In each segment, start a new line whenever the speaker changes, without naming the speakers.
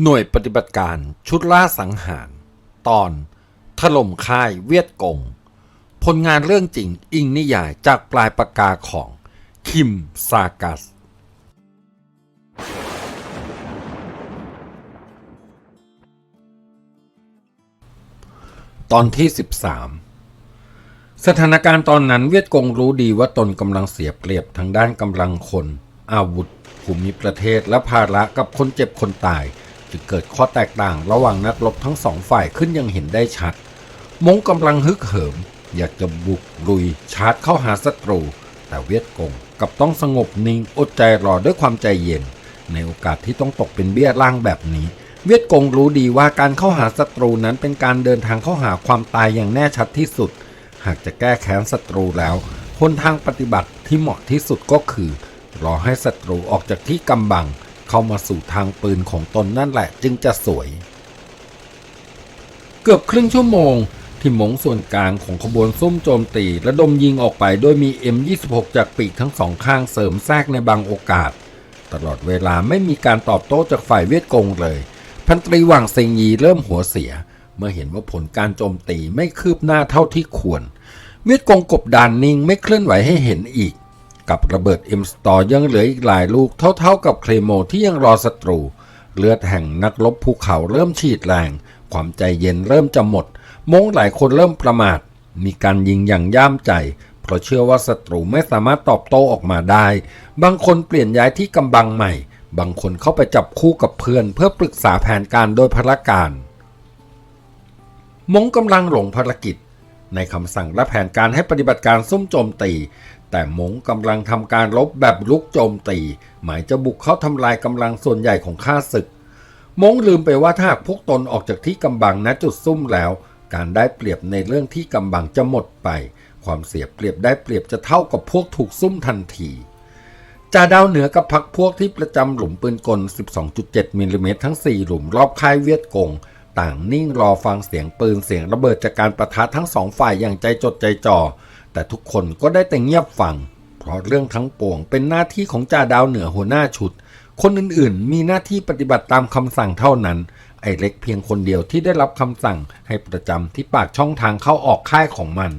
หน่วยปฏิบัติการชุดล่าสังหาร ตอน ถล่มค่ายเวียดกง ผลงานเรื่องจริงอิงนิยายจากปลายปากกาของ คิมซากัส ตอนที่ 13 สถานการณ์ตอนนั้นเวียดกงรู้ดีว่าตนกำลังเสียเปรียบทางด้านกำลังคน อาวุธภูมิประเทศและภาระกับคนเจ็บคนตาย จึงเกิดข้อแตกต่างระหว่างนักรบทั้งสองฝ่ายขึ้นยังเห็นได้ชัด มงกำลังฮึกเหิม อยากจะบุกลุยชาร์จเข้าหาศัตรู แต่เวียดกงกับต้องสงบนิ่งอดใจรอด้วยความใจเย็น ในโอกาสที่ต้องตกเป็นเบี้ยล่างแบบนี้ เวียดกงรู้ดีว่าการเข้าหาศัตรูนั้นเป็นการเดินทางเข้าหาความตายอย่างแน่ชัดที่สุด หากจะแก้แค้นศัตรูแล้วหนทางปฏิบัติที่เหมาะที่สุดก็คือ รอให้ศัตรูออกจากที่กำบัง เข้ามาสู่ทางปืนของตนนั่นแหละจึงจะสวย เกือบครึ่งชั่วโมงที่หมงส่วนกลางของขบวนซุ่มโจมตีและดมยิงออกไปโดยมี M26 จากปีกทั้งสองข้างเสริมแทรกในบางโอกาส ตลอดเวลาไม่มีการตอบโต้จากฝ่ายเวียดกงเลย พันตรีหว่างเซิงยีเริ่มหัวเสีย เมื่อเห็นว่าผลการโจมตีไม่คืบหน้าเท่าที่ควร เวียดกงกบดานนิ่งไม่เคลื่อนไหวให้เห็นอีก กับระเบิดเอ็มสตอร์ยังเหลืออีกหลายลูกเท่าๆกับเคลโมที่ยังรอศัตรู เลือดแห่งนักรบภูเขาเริ่มฉีดแรง ความใจเย็นเริ่มจะหมด มงหลายคนเริ่มประมาท มีการยิงอย่างย่ามใจ เพราะเชื่อว่าศัตรูไม่สามารถตอบโต้ออกมาได้ บางคนเปลี่ยนย้ายที่กำบังใหม่ บางคนเข้าไปจับคู่กับเพื่อน เพื่อปรึกษาแผนการโดยพละการ มงกำลังหลงภารกิจในคำสั่งและแผนการให้ปฏิบัติการซุ่มโจมตี แต่มงกำลังทำการรบแบบลุกโจมตี หมายจะบุกเข้าทำลายกำลังส่วนใหญ่ของข้าศึก มงลืมไปว่าถ้าพวกตนออกจากที่กำบังณจุดซุ่มแล้ว การได้เปรียบในเรื่องที่กำบังจะหมดไป ความเสียเปรียบได้เปรียบจะเท่ากับพวกถูกซุ่มทันทีจ่าดาวเหนือกับพักพวกที่ประจำหลุมปืนกล 12.7มิลลิเมตรทั้ง 4 หลุมรอบค่ายเวียดกง ต่างนิ่งรอฟังเสียงปืนเสียงระเบิดจากการประทะทั้งสองฝ่ายอย่างใจจดใจจ่อ แต่ทุกคนก็ได้แต่เงียบฟัง เพราะเรื่องทั้งปวงเป็นหน้าที่ของจ่าดาวเหนือหัวหน้าชุด คนอื่นๆ มีหน้าที่ปฏิบัติตามคำสั่งเท่านั้น ไอ้เล็กเพียงคนเดียวที่ได้รับคำสั่งให้ประจำที่ปากช่องทางเข้าออกค่ายของมัน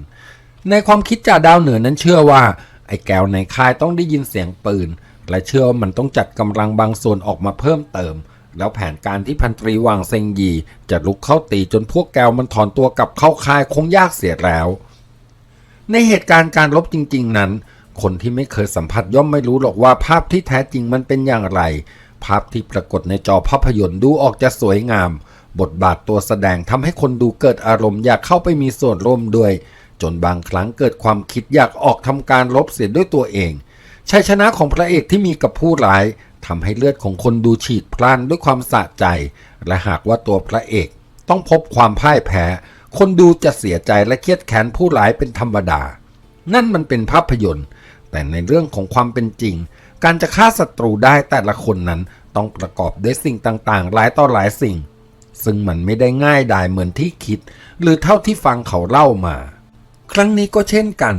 ในความคิดจ่าดาวเหนือนั้นเชื่อว่า ไอ้แก้วในค่ายต้องได้ยินเสียงปืน และเชื่อว่ามันต้องจัดกำลังบางส่วนออกมาเพิ่มเติมแล้วแผนการที่พันตรีวางเซงยี จะลุกเข้าตีจนพวกแก้วมันถอนตัวกลับเข้าค่ายคงยากเสียแล้ว ในเหตุการณ์การรบจริง ๆ นั้น คนที่ไม่เคยสัมผัสย่อมไม่รู้หรอกว่าภาพที่แท้จริงมันเป็นอย่างไร ภาพที่ปรากฏในจอภาพยนตร์ดูออกจะสวยงาม บทบาทตัวแสดงทำให้คนดูเกิดอารมณ์อยากเข้าไปมีส่วนร่วมด้วย จนบางครั้งเกิดความคิดอยากออกทำการรบเสียด้วยตัวเองชัยชนะของพระเอกที่มีกับผู้ร้ายทำให้เลือดของคนดูฉีดพล่านด้วยความสะใจ และหากว่าตัวพระเอกต้องพบความพ่ายแพ้ คนดูจะเสียใจและเครียดแค้นผู้ร้ายเป็นธรรมดา นั่นมันเป็นภาพยนตร์ แต่ในเรื่องของความเป็นจริง การจะฆ่าศัตรูได้แต่ละคนนั้นต้องประกอบด้วยสิ่งต่างๆ หลายต่อหลายสิ่ง ซึ่งมันไม่ได้ง่ายดายเหมือนที่คิด หรือเท่าที่ฟังเขาเล่ามา ครั้งนี้ก็เช่นกัน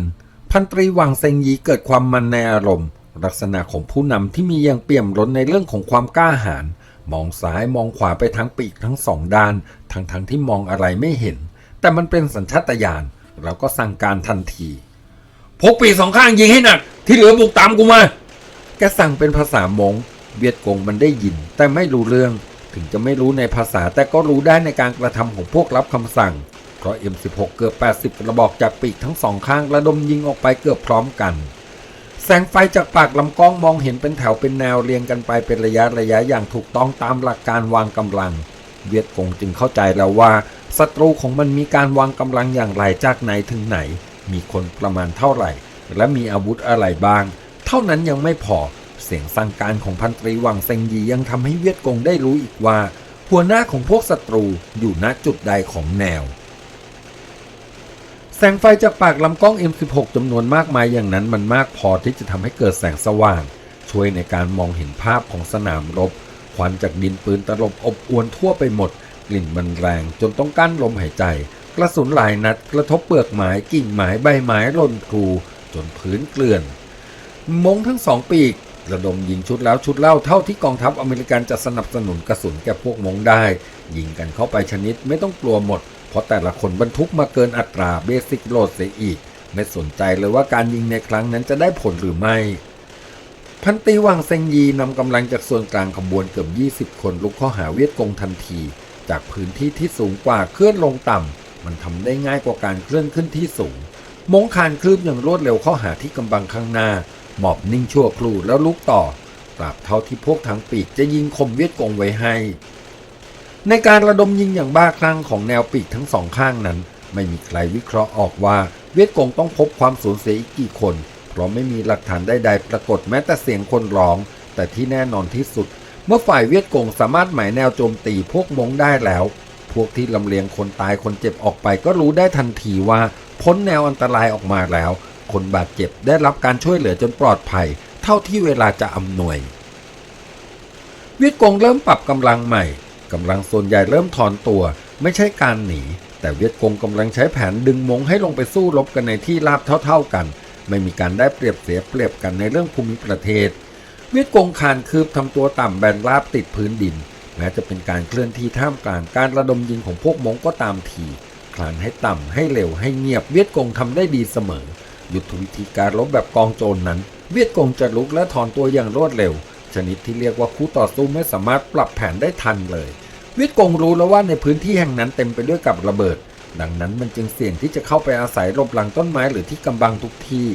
พันตรีวังเซงยีเกิดความมันในอารมณ์ ลักษณะของผู้นำที่มีอย่างเปี่ยมล้นในเรื่องของความกล้าหาญมองซ้ายมองขวาไปทั้งปีกทั้งสองด้าน ทั้งทั้งที่มองอะไรไม่เห็น แต่มันเป็นสัญชาตญาณเราก็สั่งการทันที พกปีกสองข้างยิงให้หนัก ที่เหลือบุกตามกูมา แกสั่งเป็นภาษามงเวียดกงมันได้ยิน แต่ไม่รู้เรื่อง ถึงจะไม่รู้ในภาษาแต่ก็รู้ได้ในการกระทำของพวกรับคำสั่ง เพราะ M16 เกือบ 80 กระบอกจากปีกทั้งสองข้างระดมยิงออกไปเกือบพร้อมกัน แสงไฟจากปากลำกล้องมองเห็นเป็นแถวเป็นแนวเรียงกันไปเป็นระยะระยะอย่างถูกต้องตามหลักการวางกำลัง เวียดกงจึงเข้าใจแล้วว่าศัตรูของมันมีการวางกำลังอย่างไรจากไหนถึงไหน มีคนประมาณเท่าไหร่ และมีอาวุธอะไรบ้าง เท่านั้นยังไม่พอเสียงสั่งการของพันตรีวังเซงยียังทำให้เวียดกงได้รู้อีกว่า หัวหน้าของพวกศัตรูอยู่ณจุดใดของแนว แสงไฟจากปากลำกล้อง M16 จำนวนมากมายอย่างนั้นมันมากพอที่จะทำให้เกิดแสงสว่าง ช่วยในการมองเห็นภาพของสนามรบ ควันจากดินปืนตลบอบอวนทั่วไปหมด กลิ่นมันแรงจนต้องกั้นลมหายใจ กระสุนหลายนัดกระทบเปลือกไม้กิ่งไม้ใบไม้หล่นครูจนพื้นเกลื่อน มงทั้งสองปีกระดมยิงชุดแล้วชุดเล่าเท่าที่กองทัพอเมริกันจะสนับสนุนกระสุนแก่พวกมงได้ ยิงกันเข้าไปชนิดไม่ต้องกลัวหมด เพราะแต่ละคนบรรทุกมาเกินอัตราเบสิกโหลดเสียอีก ไม่สนใจเลยว่าการยิงในครั้งนั้นจะได้ผลหรือไม่ พันตีวังเซงยีนำกำลังจากส่วนกลางขบวนเกือบ 20 คนลุกเข้าหาเวียดกงทันที จากพื้นที่ที่สูงกว่าเคลื่อนลงต่ำ มันทำได้ง่ายกว่าการเคลื่อนขึ้นที่สูง มงคานคลืบอย่างรวดเร็วเข้าหาที่กำบังข้างหน้า หมอบนิ่งชั่วครู่แล้วลุกต่อตราบเท่าที่พวกทางปีกจะยิงคมเวียดกงไว้ให้ ในการระดมยิงอย่างบ้าคลั่งของแนวปีกทั้งสองข้างนั้น ไม่มีใครวิเคราะห์ออกว่าเวียดกงต้องพบความสูญเสียอีกกี่คน เพราะไม่มีหลักฐานใดๆปรากฏแม้แต่เสียงคนร้อง แต่ที่แน่นอนที่สุด เมื่อฝ่ายเวียดกงสามารถหมายแนวโจมตีพวกมงได้แล้ว พวกที่ลำเลียงคนตายคนเจ็บออกไปก็รู้ได้ทันทีว่าพ้นแนวอันตรายออกมาแล้ว คนบาดเจ็บได้รับการช่วยเหลือจนปลอดภัย เท่าที่เวลาจะอำนวย เวียดกงเริ่มปรับกำลังใหม่กำลังส่วนใหญ่เริ่มถอนตัว ไม่ใช่การหนี แต่เวียดกงกำลังใช้แผนดึงมงให้ลงไปสู้รบกันในที่ราบเท่า ๆกัน ไม่มีการได้เปรียบเสียเปรียบกันในเรื่องภูมิประเทศ เวียดกงคานคืบทำตัวต่ำแบนราบติดพื้นดิน แม้จะเป็นการเคลื่อนที่ท่ามกลางการระดมยิงของพวกมงก็ตามทีคลานให้ต่ำให้เร็วให้เงียบเวียดกงทำได้ดีเสมอ ยุทธวิธีการรบแบบกองโจรนนั้น เวียดกงจะลุกและถอนตัวอย่างรวดเร็ว ชนิดที่เรียกว่าคู่ต่อสู้ไม่สามารถปรับแผนได้ทันเลย เวียดกงรู้แล้วว่าในพื้นที่แห่งนั้นเต็มไปด้วยกับระเบิด ดังนั้นมันจึงเสี่ยงที่จะเข้าไปอาศัยหลบหลังต้นไม้หรือที่กำบังทุกที่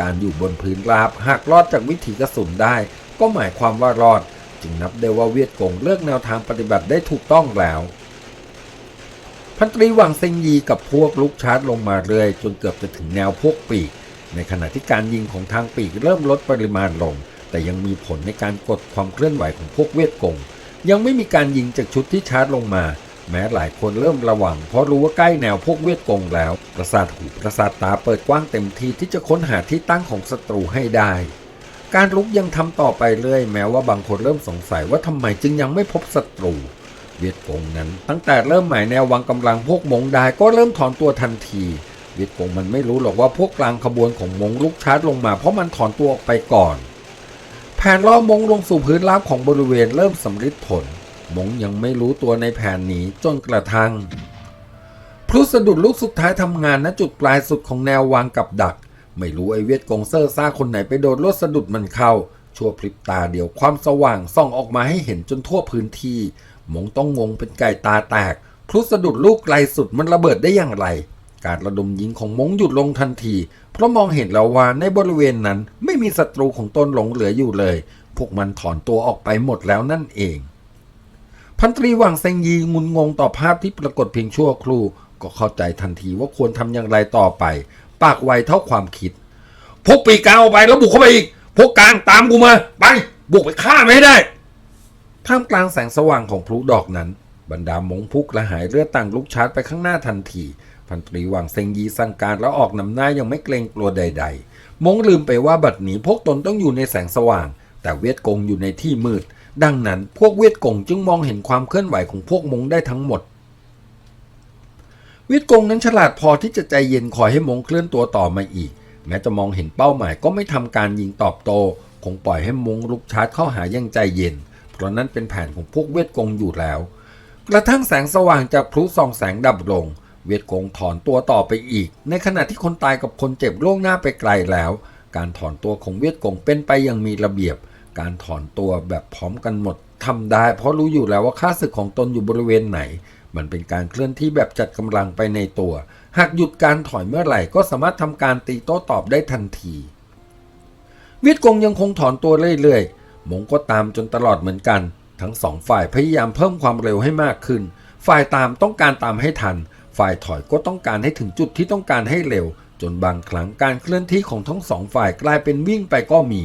การอยู่บนพื้นราบหากรอดจากวิถีกระสุนได้ ก็หมายความว่ารอด จึงนับได้ว่าเวียดกงเลือกแนวทางปฏิบัติได้ถูกต้องแล้วพันตรีหวังเซิงยีกับพวกลุกชาร์จลงมาเรื่อย จนเกือบจะถึงแนวพวกปีก ในขณะที่การยิงของทางปีกเริ่มลดปริมาณลง แต่ยังมีผลในการกดความเคลื่อนไหวของพวกเวียดกงยังไม่มีการยิงจากชุดที่ชาร์จลงมา แม้หลายคนเริ่มระวัง เพราะรู้ว่าใกล้แนวพวกเวียดกงแล้ว ประสาทหูประสาทตาเปิดกว้างเต็มที่ที่จะค้นหาที่ตั้งของศัตรูให้ได้ การลุกยังทำต่อไปเรื่อยแม้ว่าบางคนเริ่มสงสัยว่าทำไมจึงยังไม่พบศัตรู เวียดกงนั้น ตั้งแต่เริ่มหมายแนววางกำลังพวกมงได้ก็เริ่มถอนตัวทันทีเวียดกงมันไม่รู้หรอกว่าพวกกลางขบวนของมงลุกชาร์จลงมาเพราะมันถอนตัวออกไปก่อนแผนล่อมงลงสู่พื้นราบของบริเวณเริ่มสำฤทธิ์ผล มงยังไม่รู้ตัวในแผนหนีจนกระทั่งพลุสะดุดลูกสุดท้ายทำงานณจุดปลายสุดของแนววางกับดัก ไม่รู้ไอเวียดกงเซอร์ซ่าคนไหนไปโดนลวดสะดุดมันเข้า ชั่วพริบตาเดียวความสว่างส่องออกมาให้เห็นจนทั่วพื้นที่ มงต้องงงเป็นไก่ตาแตกพลุสะดุดลูกไกลสุดมันระเบิดได้อย่างไร การระดมยิงของมงหยุดลงทันที เพราะมองเห็นแล้วว่าในบริเวณนั้นไม่มีศัตรูของตนหลงเหลืออยู่เลย พวกมันถอนตัวออกไปหมดแล้วนั่นเอง พันตรีหวังเซงยีงุนงงต่อภาพที่ปรากฏเพียงชั่วครู่ก็เข้าใจทันทีว่าควรทำอย่างไรต่อไป ปากไวเท่าความคิด พกปีกกาออกไปแล้วบุกเข้าไปอีก พวกกลางตามกูมา ไป บุกไปฆ่าไม่ได้ ท่ามกลางแสงสว่างของพลุดอกนั้น บรรดามงพุกและหายเลือดต่างลุกชาร์จไปข้างหน้าทันที พันตรีหวังเซงยีสั่งการแล้วออกนำหน้ายังไม่เกรงกลัวใด ๆ มงลืมไปว่าบัดนี้พวกตนต้องอยู่ในแสงสว่าง แต่เวียดกงอยู่ในที่มืด ดังนั้นพวกเวียดกงจึงมองเห็นความเคลื่อนไหวของพวกมงได้ทั้งหมด เวียดกงนั้นฉลาดพอที่จะใจเย็นคอยให้มงเคลื่อนตัวต่อมาอีก แม้จะมองเห็นเป้าหมายก็ไม่ทำการยิงตอบโต้คงปล่อยให้มงลุกชาร์จเข้าหายังใจเย็น เพราะนั้นเป็นแผนของพวกเวียดกงอยู่แล้ว กระทั่งแสงสว่างจากพลุส่องแสงดับลง เวียดกงถอนตัวต่อไปอีก ในขณะที่คนตายกับคนเจ็บล่วงหน้าไปไกลแล้ว การถอนตัวของเวียดกงเป็นไปอย่างมีระเบียบ การถอนตัวแบบพร้อมกันหมดทำได้ เพราะรู้อยู่แล้วว่าค่าศึกของตนอยู่บริเวณไหน มันเป็นการเคลื่อนที่แบบจัดกำลังไปในตัว หากหยุดการถอยเมื่อไหร่ก็สามารถทำการตีโต้ตอบได้ทันที เวียดกงยังคงถอนตัวเรื่อยๆมงก็ตามจนตลอดเหมือนกัน ทั้งสองฝ่ายพยายามเพิ่มความเร็วให้มากขึ้น ฝ่ายตามต้องการตามให้ทัน ฝ่ายถอยก็ต้องการให้ถึงจุดที่ต้องการให้เร็ว จนบางครั้งการเคลื่อนที่ของทั้งสองฝ่ายกลายเป็นวิ่งไปก็มี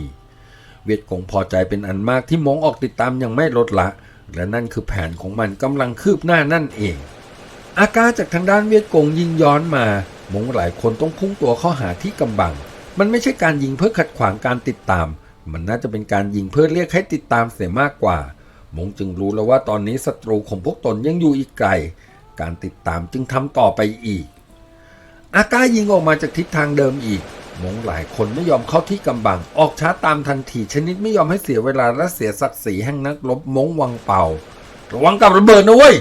เวียดกงพอใจเป็นอันมากที่มงออกติดตามยังไม่ลดละ และนั่นคือแผนของมันกำลังคืบหน้านั่นเอง อาการจากทางด้านเวียดกงยิงย้อนมา มงหลายคนต้องพุ่งตัวเข้าหาที่กำบัง มันไม่ใช่การยิงเพื่อขัดขวางการติดตาม มันน่าจะเป็นการยิงเพื่อเรียกให้ติดตามเสียมากกว่า มงจึงรู้แล้วว่าตอนนี้ศัตรูของพวกตนยังอยู่อีกไกล การติดตามจึงทำต่อไปอีก อากายิงออกมาจากทิศทางเดิมอีก มงหลายคนไม่ยอมเข้าที่กำบัง ออกช้าตามทันทีชนิดไม่ยอมให้เสียเวลาและเสียศักดิ์ศรีแห่งนักรบมงวังเป่า ระวังกับระเบิดนะเว้ย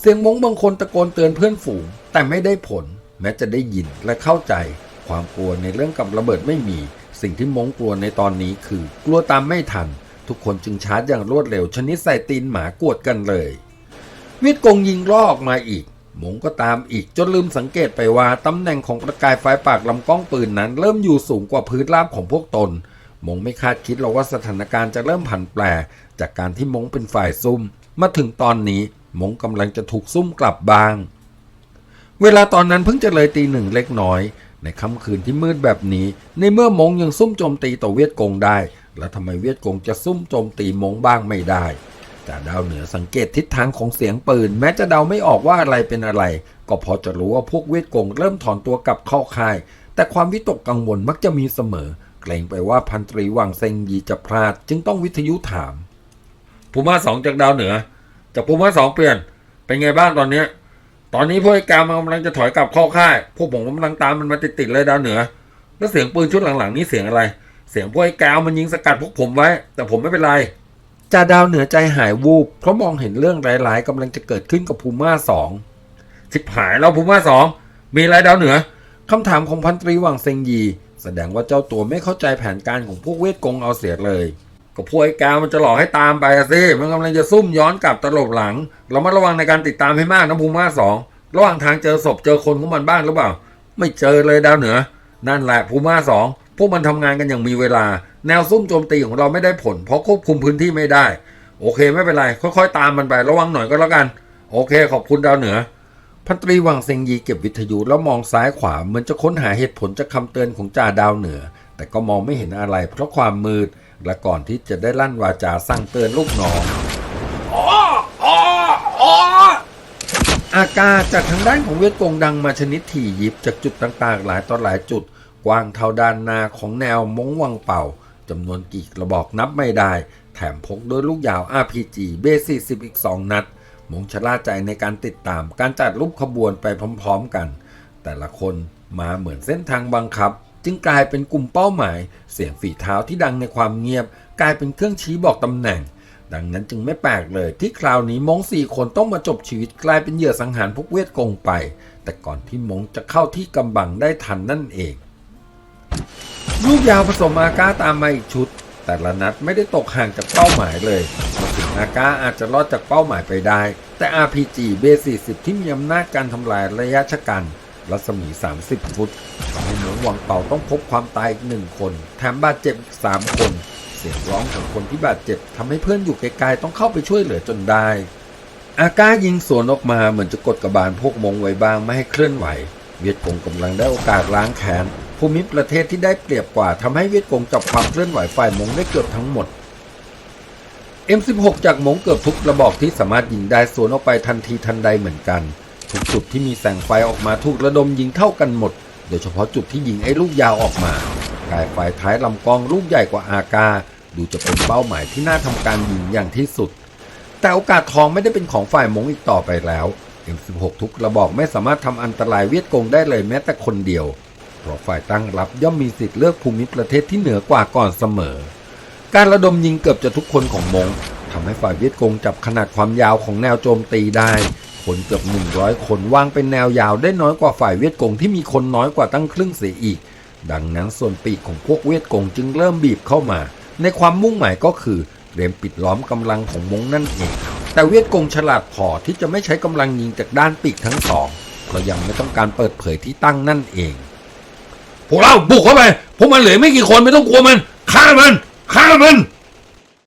เสียงมงบางคนตะโกนเตือนเพื่อนฝูง แต่ไม่ได้ผล แม้จะได้ยินและเข้าใจ ความกลัวในเรื่องกับระเบิดไม่มี สิ่งที่มงกลัวในตอนนี้คือ กลัวตามไม่ทัน ทุกคนจึงชาร์จอย่างรวดเร็ว ชนิดใส่ตีนหมากวดกันเลยเวียดกงยิงล่อออกมาอีก หมงก็ตามอีกจนลืมสังเกตไปว่าตำแหน่งของประกายไฟปากลำกล้องปืนนั้น เริ่มอยู่สูงกว่าพื้นราบของพวกตน หมงไม่คาดคิดหรอกว่าสถานการณ์จะเริ่มผันแปร จากการที่มงเป็นฝ่ายซุ่ม มาถึงตอนนี้มงกำลังจะถูกซุ่มกลับบ้าง เวลาตอนนั้นเพิ่งจะเลยตีหนึ่งเล็กน้อย ในค่ำคืนที่มืดแบบนี้ ในเมื่อมงยังซุ่มโจมตีต่อเวียดกงได้ แล้วทำไมเวียดกงจะซุ่มโจมตีมงบ้างไม่ได้ จ่ดาวเหนือสังเกตทิศทางของเสียงปืน แม้จะเดาไม่ออกว่าอะไรเป็นอะไร ก็พอจะรู้ว่าพวกเวียดกงเริ่มถอนตัวกลับเข้าค่าย แต่ความวิตกกังวลมักจะมีเสมอ เกรงไปว่าพันตรีวังเซงยีจะพลาด จึงต้องวิทยุถามภูมาสองจากดาวเหนือ จากภูมาสองเปลี่ยน เป็นไงบ้างตอนนี้ ตอนนี้พวกไอ้กามันกำลังจะถอยกลับเข้าค่าย พวกผมกำลังตามมันมาติดๆเลยดาวเหนือ แล้วเสียงปืนชุดหลังๆ นี่เสียงอะไร เสียงพวกไอ้กาวมันยิงสกัดพวกผมไว้ แต่ผมไม่เป็นไร จาดาวเหนือใจหายวูบเพราะมองเห็นเรื่องร้ายๆกำลังจะเกิดขึ้นกับภูมาสองชิบหายแล้วภูมาสองมีอะไรดาวเหนือคำถามของพันตรีหวังเซงยี แสดงว่าเจ้าตัวไม่เข้าใจแผนการของพวกเวทกงเอาเสียเลย ก็พวกไอ้กาวมันจะหลอกให้ตามไปสิมันกำลังจะซุ่มย้อนกลับตลบหลัง เรามาระวังในการติดตามให้มากนะภูมาสองระหว่างทางเจอศพเจอคนของมันบ้างหรือเปล่า ไม่เจอเลยดาวเหนือ นั่นแหละภูมาสองพวกมันทำงานกันอย่างมีเวลา แนวซุ่มโจมตีของเราไม่ได้ผล เพราะควบคุมพื้นที่ไม่ได้ โอเคไม่เป็นไร ค่อยๆ ตามมันไประวังหน่อยก็แล้วกัน โอเค ขอบคุณดาวเหนือ พันตรีวังเซงยีเก็บวิทยุแล้วมองซ้ายขวาเหมือนจะค้นหาเหตุผลจากคำเตือนของจ่าดาวเหนือ แต่ก็มองไม่เห็นอะไร เพราะความมืดและก่อนที่จะได้ลั่นวาจาสั่งเตือนลูกน้องอากาจากทางด้านของเวียดกงดังมาชนิดถี่ยิบจากจุดต่างๆ หลายต่อหลายจุด กว้างเท่าด้านนาของแนวมงวังเป่า จำนวนกี่กระบอกนับไม่ได้ แถมพกด้วยลูกยาว RPG เบส40 อีก 2 นัด มงชล่าใจในการติดตามการจัดรูปขบวนไปพร้อมๆกัน แต่ละคนมาเหมือนเส้นทางบังคับ จึงกลายเป็นกลุ่มเป้าหมาย เสียงฝีเท้าที่ดังในความเงียบ กลายเป็นเครื่องชี้บอกตำแหน่ง ดังนั้นจึงไม่แปลกเลยที่คราวนี้มงสี่คนต้องมาจบชีวิตกลายเป็นเหยื่อสังหารพวกเวทกงไป แต่ก่อนที่มงจะเข้าที่กำบังได้ทันนั่นเอง ลูกยาวผสมอาก้าตามมาอีกชุด แต่ละนัดไม่ได้ตกห่างจากเป้าหมายเลยมาถึงอาก้าอาจจะรอดจากเป้าหมายไปได้ แต่ RPG เบ40ที่มีอำนาจการทำลายระยะชะกันรัศมี 30 ฟุตทำให้หมงวังเป่าต้องพบความตายอีกหนึ่งคน แถมบาดเจ็บอีก3คน เสียงร้องของคนที่บาดเจ็บทำให้เพื่อนอยู่ไกลๆต้องเข้าไปช่วยเหลือจนได้ อาก้ายิงสวนออกมาเหมือนจะกดกระบาลพวกมงไว้บ้างไม่ให้เคลื่อนไหว เวียดกงกำลังได้โอกาสล้างแค้น ภูมิประเทศที่ได้เปรียบกว่าทำให้เวียดกงจับความเคลื่อนไหวฝ่ายมงได้เกือบทั้งหมด M16 จากมงเกือบทุกระบอกที่สามารถยิงได้สวนออกไปทันทีทันใดเหมือนกัน ทุกจุดที่มีแสงไฟออกมาถูกระดมยิงเท่ากันหมด โดยเฉพาะจุดที่ยิงไอ้ลูกยาวออกมากายไฟท้ายลำกองลูกใหญ่กว่าอากา ดูจะเป็นเป้าหมายที่น่าทำการยิงอย่างที่สุด แต่โอกาสทองไม่ได้เป็นของฝ่ายมงอีกต่อไปแล้ว M16 ทุกกระบอกไม่สามารถทำอันตรายเวียดกงได้เลยแม้แต่คนเดียว เพราะฝ่ายตั้งรับย่อมมีสิทธิ์เลือกภูมิประเทศที่เหนือกว่าก่อนเสมอ การระดมยิงเกือบจะทุกคนของมงทำให้ฝ่ายเวียดกงจับขนาดความยาวของแนวโจมตีได้ คนเกือบ 100 คนวางเป็นแนวยาวได้น้อยกว่าฝ่ายเวียดกงที่มีคนน้อยกว่าตั้งครึ่งเสียอีก ดังนั้นส่วนปีกของพวกเวียดกงจึงเริ่มบีบเข้ามา ในความมุ่งหมายก็คือเตรียมปิดล้อมกำลังของมงนั่นเอง แต่เวียดกงฉลาดพอที่จะไม่ใช้กำลังยิงจากด้านปีกทั้งสองเพราะยังไม่ต้องการเปิดเผยที่ตั้งนั่นเอง พวกเราบุกเข้าไปพวกมันเหลือไม่กี่คนไม่ต้องกลัวมันฆ่ามันฆ่ามัน